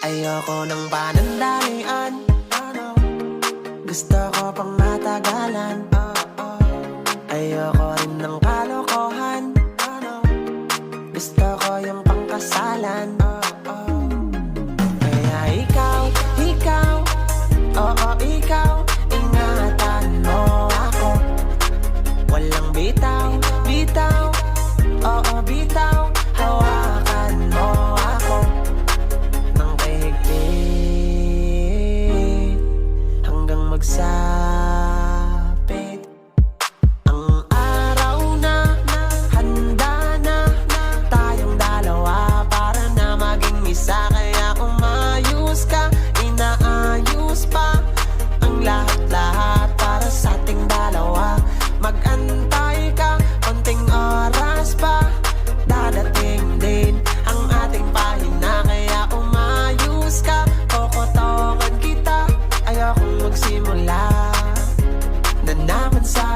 Ayoko ng panandalian Gusto ko pang matagalan. Ayoko rin ng kalokohan. Gusto ko yung pangkasalan. Kaya ikaw, ikaw Oo, ikaw Ingatan mo ako. Walang bitaw, bitaw Hanggang simula. Na naman sa